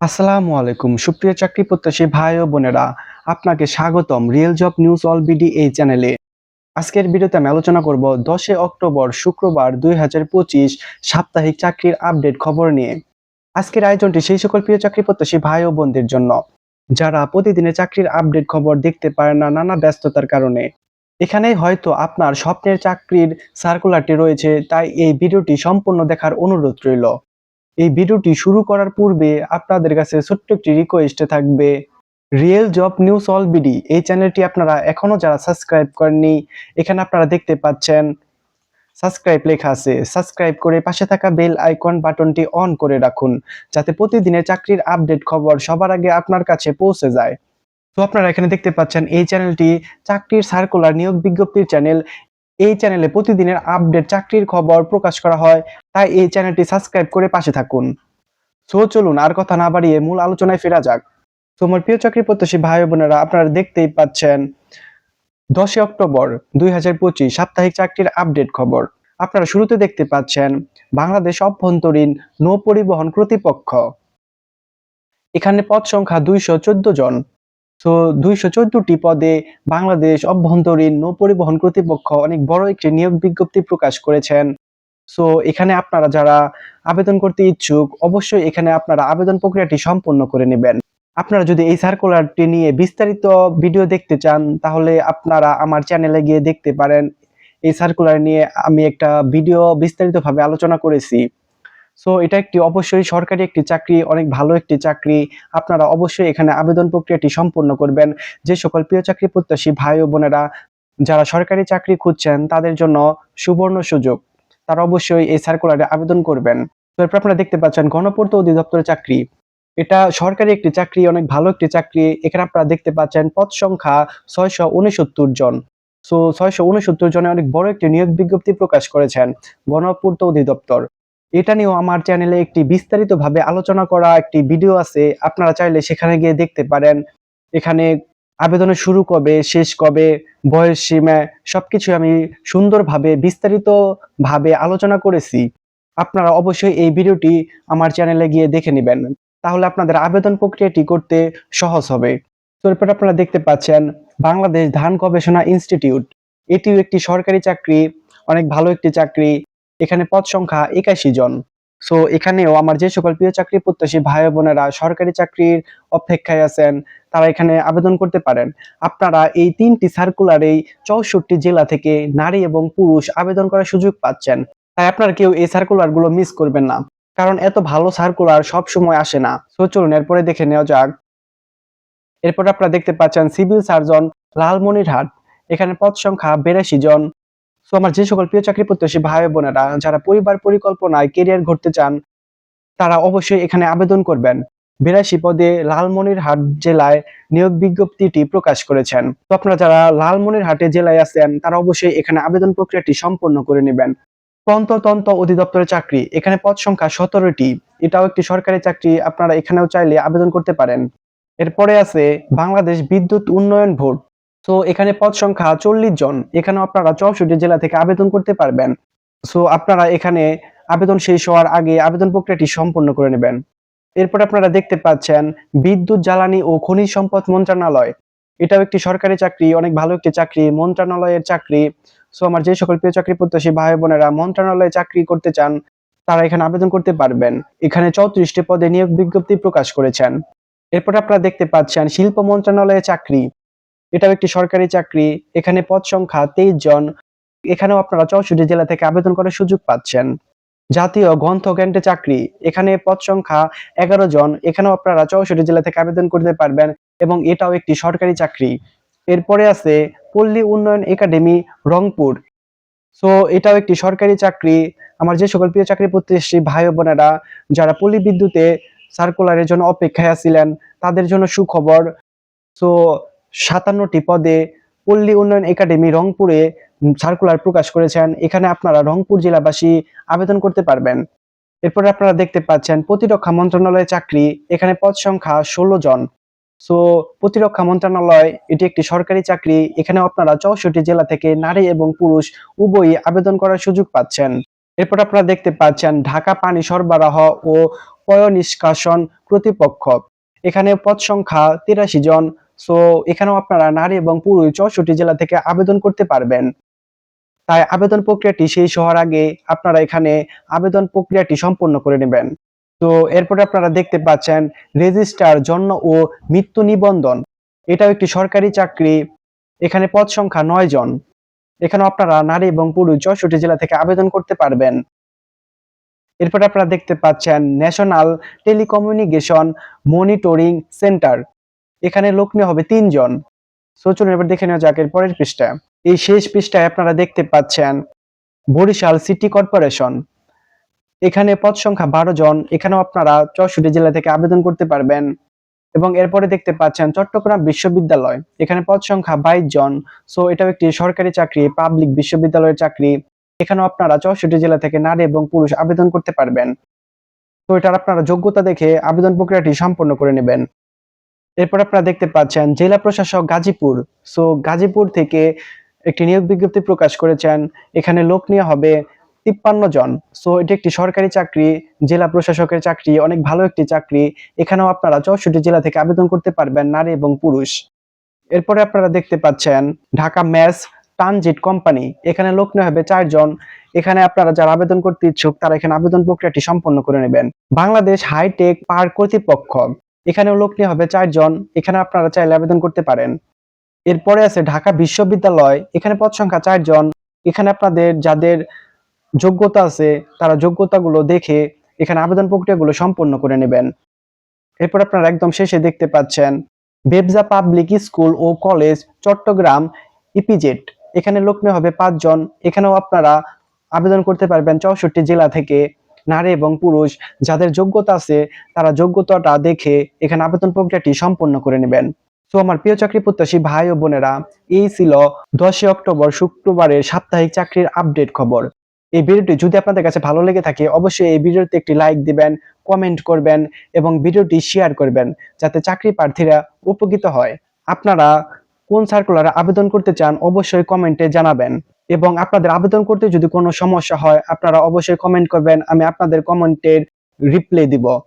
আসসালামু আলাইকুম, সুপ্রিয় চাকরি প্রত্যাশী ভাই ও বোনেরা। আপনাকে স্বাগতম real job news all BD এই চ্যানেলে। আজকের ভিডিওতে আমি আলোচনা করব দশে অক্টোবর শুক্রবার দুই হাজার পঁচিশ সাপ্তাহিক চাকরির আপডেট খবর নিয়ে। আজকের আয়োজনটি সেই সকল প্রিয় চাকরি প্রত্যাশী ভাই ও বোনদের জন্য, যারা প্রতিদিনে চাকরির আপডেট খবর দেখতে পারেন না নানা ব্যস্ততার কারণে। এখানেই হয়তো আপনার স্বপ্নের চাকরির সার্কুলারটি রয়েছে, তাই এই ভিডিওটি সম্পূর্ণ দেখার অনুরোধ রইল। এই ভিডিওটি শুরু করার পূর্বে আপনাদের কাছে ছোট্ট একটি রিকোয়েস্টে থাকবে। Real job news all BD এই চ্যানেলটি আপনারা এখনও যারা সাবস্ক্রাইব করেননি, এখানে আপনারা দেখতে পাচ্ছেন সাবস্ক্রাইব লেখা আছে। সাবস্ক্রাইব করে পাশে থাকা বেল আইকন বাটনটি অন করে রাখুন, যাতে প্রতিদিনের চাকরির আপডেট খবর সবার আগে আপনার কাছে পৌঁছে যায়। তো আপনারা এখানে দেখতে পাচ্ছেন এই চ্যানেলটি চাকরির সার্কুলার নিয়োগ বিজ্ঞপ্তির চ্যানেল এই চ্যানেলে প্রতিদিনের আপডেট চাকরির খবর প্রকাশ করা হয়, তাই এই চ্যানেলটি সাবস্ক্রাইব করে পাশে থাকুন। সো চলুন আর কথা না বাড়িয়ে মূল আলোচনায় ফেরা যাক। তোমার প্রিয় চাকরি প্রত্যাশী ভাই বোনেরা, আপনারা দেখতেই পাচ্ছেন, দশই অক্টোবর দুই হাজার পঁচিশ সাপ্তাহিক চাকরির আপডেট খবর। আপনারা শুরুতে দেখতে পাচ্ছেন, বাংলাদেশ অভ্যন্তরীণ নৌ পরিবহন কর্তৃপক্ষ। এখানে পদ সংখ্যা দুইশো চোদ্দ জন। তো দুইশো চোদ্দটি পদে বাংলাদেশ অভ্যন্তরীণ নৌ পরিবহন কর্তৃপক্ষ অনেক বড় একটি নিয়োগ বিজ্ঞপ্তি প্রকাশ করেছেন। সো এখানে আপনারা যারা আবেদন করতে ইচ্ছুক, অবশ্যই এখানে আপনারা আবেদন প্রক্রিয়াটি সম্পন্ন করে নেবেন। আপনারা যদি এই সার্কুলারটি নিয়ে বিস্তারিত ভিডিও দেখতে চান, তাহলে আপনারা আমার চ্যানেলে গিয়ে দেখতে পারেন। এই সার্কুলার নিয়ে আমি একটা ভিডিও বিস্তারিতভাবে আলোচনা করেছি। সো এটা একটি অবশ্যই সরকারি একটি চাকরি, অনেক ভালো একটি চাকরি। আপনারা অবশ্যই এখানে আবেদন প্রক্রিয়াটি সম্পূর্ণ করবেন। যে সকল প্রিয় চাকরি প্রত্যাশী ভাই ও বোনেরা যারা সরকারি চাকরি খুঁজছেন, তাদের জন্য সুবর্ণ সুযোগ। তারা অবশ্যই এই সার্কুলারে আবেদন করবেন। এরপর আপনারা দেখতে পাচ্ছেন গণপূর্ত অধিদপ্তরের চাকরি। এটা সরকারি একটি চাকরি, অনেক ভালো একটি চাকরি। এখানে আপনারা দেখতে পাচ্ছেন পদ সংখ্যা ছয়শো উনসত্তর জন। সো ছয়শো উনসত্তর জনে অনেক বড় একটি নিয়োগ বিজ্ঞপ্তি প্রকাশ করেছেন গণপূর্ত অধিদপ্তর। এটা নিয়েও আমার চ্যানেলে একটি বিস্তারিতভাবে আলোচনা করা একটি ভিডিও আছে। আপনারা চাইলে সেখানে গিয়ে দেখতে পারেন। এখানে আবেদনের শুরু কবে, শেষ কবে, বয়স সীমা, সবকিছু আমি সুন্দরভাবে, বিস্তারিতভাবে আলোচনা করেছি। আপনারা অবশ্যই এই ভিডিওটি আমার চ্যানেলে গিয়ে দেখে নেবেন। তাহলে আপনাদের আবেদন প্রক্রিয়াটি করতে সহজ হবে। তো এরপর আপনারা দেখতে পাচ্ছেন, বাংলাদেশ ধান গবেষণা ইনস্টিটিউট। এটিও একটি সরকারি চাকরি, অনেক ভালো একটি চাকরি। এখানে পদ সংখ্যা একাশি জন। সো এখানেও আমার যে সকল প্রিয় চাকরি প্রত্যাশী ভাই বোনেরা সরকারি চাকরির অপেক্ষায় আছেন, তারা এখানে আবেদন করতে পারেন। আপনারা এই তিনটি সার্কুলারেই চৌষট্টি জেলা থেকে নারী এবং পুরুষ আবেদন করার সুযোগ পাচ্ছেন। তাই আপনারা কেউ এই সার্কুলারগুলো মিস করবেন না, কারণ এত ভালো সার্কুলার সব সময় আসে না। সো চলুন এরপরে দেখে নেওয়া যাক। এরপর আপনারা দেখতে পাচ্ছেন সিভিল সার্জন লালমনিরহাট। এখানে পদ সংখ্যা বিরাশি জন। সো আমার যে সকল প্রিয় চাকরি প্রত্যাশী ভাই বোনেরা, যারা পরিবার পরিকল্পনায় কেরিয়ার ঘটতে চান, তারা অবশ্যই এখানে আবেদন করবেন। বিরাশি পদে লালমনিরহাট জেলায় নিয়োগ বিজ্ঞপ্তিটি প্রকাশ করেছেন। তো আপনারা যারা লালমনিরহাটে জেলায় আছেন, তারা অবশ্যই এখানে আবেদন প্রক্রিয়াটি সম্পন্ন করে নেবেন। তন্ত্রতন্ত্র অধিদপ্তরের চাকরি, এখানে পদ সংখ্যা সতেরোটি। এটাও একটি সরকারি চাকরি, আপনারা এখানেও চাইলে আবেদন করতে পারেন। এরপরে আছে বাংলাদেশ বিদ্যুৎ উন্নয়ন বোর্ড। সো এখানে পদ সংখ্যা চল্লিশ জন। এখানেও আপনারা চৌষট্টি জেলা থেকে আবেদন করতে পারবেন। সো আপনারা এখানে আবেদন শেষ হওয়ার আগে আবেদন প্রক্রিয়াটি সম্পন্ন করে নেবেন। এরপর আপনারা দেখতে পাচ্ছেন বিদ্যুৎ, জ্বালানি ও খনিজ সম্পদ মন্ত্রণালয়। এটাও একটি সরকারি চাকরি, অনেক ভালো একটি চাকরি, মন্ত্রণালয়ের চাকরি। সো আমার যে সকল প্রিয় চাকরি প্রত্যাশী ভাই বোনেরা মন্ত্রণালয়ে চাকরি করতে চান, তারা এখানে আবেদন করতে পারবেন। এখানে চৌত্রিশটি পদে নিয়োগ বিজ্ঞপ্তি প্রকাশ করেছেন। এরপর আপনারা দেখতে পাচ্ছেন শিল্প মন্ত্রণালয়ে চাকরি। এটাও একটি সরকারি চাকরি, এখানে পদ সংখ্যা তেইশ জন, এখানেও আপনারা চৌষট্টি জেলা থেকে আবেদন করার সুযোগ পাচ্ছেন। জাতীয় গ্রন্থ গ্রন্থজ্ঞানটে চাকরি, এখানে পদ সংখ্যা এগারো জন, এখানেও আপনারা চৌষট্টি জেলা থেকে আবেদন করতে পারবেন এবং এটাও একটি সরকারি চাকরি। এরপরে আছে পল্লী উন্নয়ন একাডেমি, রংপুর। সো, এটাও একটি সরকারি চাকরি। আমার যে সকল প্রিয় চাকরি প্রত্যাশী ভাই বোনেরা, যারা পল্লী বিদ্যুতে সার্কুলারের জন্য অপেক্ষায় আছিলেন, তাদের জন্য সুখবর। সো সাতান্নটি পদে পল্লী উন্নয়ন একাডেমি রংপুরে সার্কুলার প্রকাশ করেছেন। এখানে আপনারা রংপুর জেলাবাসী আবেদন করতে পারবেন। এরপরে আপনারা দেখতে পাচ্ছেন, প্রতিরক্ষা মন্ত্রণালয়ের চাকরি, এখানে পদ সংখ্যা ষোলো জন। সো, প্রতিরক্ষা মন্ত্রণালয়, এটি একটি সরকারি চাকরি এখানে আপনারা চৌষট্টি জেলা থেকে নারী এবং পুরুষ উভয়ই আবেদন করার সুযোগ পাচ্ছেন। এরপর আপনারা দেখতে পাচ্ছেন, ঢাকা পানি সরবরাহ ও পয় নিষ্কাশন কর্তৃপক্ষ। এখানে পদ সংখ্যা তিরাশি জন। সো এখানেও আপনারা নারী এবং পুরুষ চৌষট্টি জেলা থেকে আবেদন করতে পারবেন। তাই আবেদন প্রক্রিয়াটি শেষ হওয়ার আগে আপনারা এখানে আবেদন প্রক্রিয়াটি সম্পন্ন করে নেবেন। তো এরপরে আপনারা দেখতে পাচ্ছেন রেজিস্টার জন্ম ও মৃত্যু নিবন্ধন। এটাও একটি সরকারি চাকরি, এখানে পদ সংখ্যা নয় জন। এখানে আপনারা নারী এবং পুরুষ চৌষট্টি জেলা থেকে আবেদন করতে পারবেন। এরপরে আপনারা দেখতে পাচ্ছেন ন্যাশনাল টেলিকমিউনিকেশন মনিটরিং সেন্টার। এখানে লোক নেওয়া হবে তিনজন। সো চলুন এবার দেখে নেওয়া যাক পরের পৃষ্ঠা। এই শেষ পৃষ্ঠায় আপনারা দেখতে পাচ্ছেন বরিশাল সিটি কর্পোরেশন। এখানে পদ সংখ্যা বারো জন। এখানেও আপনারা চৌষট্টি জেলা থেকে আবেদন করতে পারবেন। এবং এরপরে দেখতে পাচ্ছেন চট্টগ্রাম বিশ্ববিদ্যালয়। এখানে পদ সংখ্যা বাইশ জন। সো এটাও একটি সরকারি চাকরি, পাবলিক বিশ্ববিদ্যালয়ের চাকরি। এখানেও আপনারা চৌষট্টি জেলা থেকে নারী এবং পুরুষ আবেদন করতে পারবেন। তো এটার আপনারা যোগ্যতা দেখে আবেদন প্রক্রিয়াটি সম্পন্ন করে নেবেন। এরপর আপনারা দেখতে পাচ্ছেন জেলা প্রশাসক গাজীপুর। সো গাজীপুর থেকে একটি নিয়োগ বিজ্ঞপ্তি প্রকাশ করেছেন। এখানে লোক নেওয়া হবে তিপ্পান্ন জন। সো এটি একটি সরকারি চাকরি, জেলা প্রশাসকের চাকরি, অনেক ভালো একটি চাকরি। এখানেও আপনারা চৌষট্টি জেলা থেকে আবেদন করতে পারবেন, নারী এবং পুরুষ। এরপরে আপনারা দেখতে পাচ্ছেন ঢাকা ম্যাস ট্রানজিট কোম্পানি। এখানে লোক নেওয়া হবে চারজন এখানে আপনারা যারা আবেদন করতে ইচ্ছুক, তারা এখানে আবেদন প্রক্রিয়াটি সম্পন্ন করে নেবেন। বাংলাদেশ হাইটেক পার্ক কর্তৃপক্ষ। এখানেও লোক নিয়ে হবে চারজন। এখানে আপনারা চাইলে আবেদন করতে পারেন। এরপরে আছে ঢাকা বিশ্ববিদ্যালয়। এখানে পদ সংখ্যা চারজন। এখানে আপনাদের যাদের যোগ্যতা আছে, তারা যোগ্যতাগুলো দেখে এখানে আবেদন প্রক্রিয়াগুলো সম্পন্ন করে নেবেন। এরপর আপনারা একদম শেষে দেখতে পাচ্ছেন, বেবজা পাবলিক স্কুল ও কলেজ চট্টগ্রাম ইপিজেট এখানে লোক নেওয়া হবে পাঁচজন। এখানেও আপনারা আবেদন করতে পারবেন চৌষট্টি জেলা থেকে। নারী এবং পুরুষ যাদের যোগ্যতা আছে, তারা যোগ্যতাটা দেখে এখানে আবেদন প্রক্রিয়াটি সম্পন্ন করে নেবেন। তো আমার প্রিয় চাকরি প্রত্যাশী ভাই ও বোনেরা, এই ছিল দশই অক্টোবর শুক্রবারের সাপ্তাহিক চাকরির আপডেট খবর। এই ভিডিওটি যদি আপনাদের কাছে ভালো লেগে থাকে, অবশ্যই এই ভিডিওতে একটি লাইক দিবেন, কমেন্ট করবেন এবং ভিডিওটি শেয়ার করবেন, যাতে চাকরি প্রার্থীরা উপকৃত হয়। আপনারা কোন সার্কুলারে আবেদন করতে চান, অবশ্যই কমেন্টে জানাবেন। এবং আপনাদের আবেদন করতে যদি কোনো সমস্যা হয়, আপনারা অবশ্যই কমেন্ট করবেন, আমি আপনাদের কমেন্টের রিপ্লাই দিব।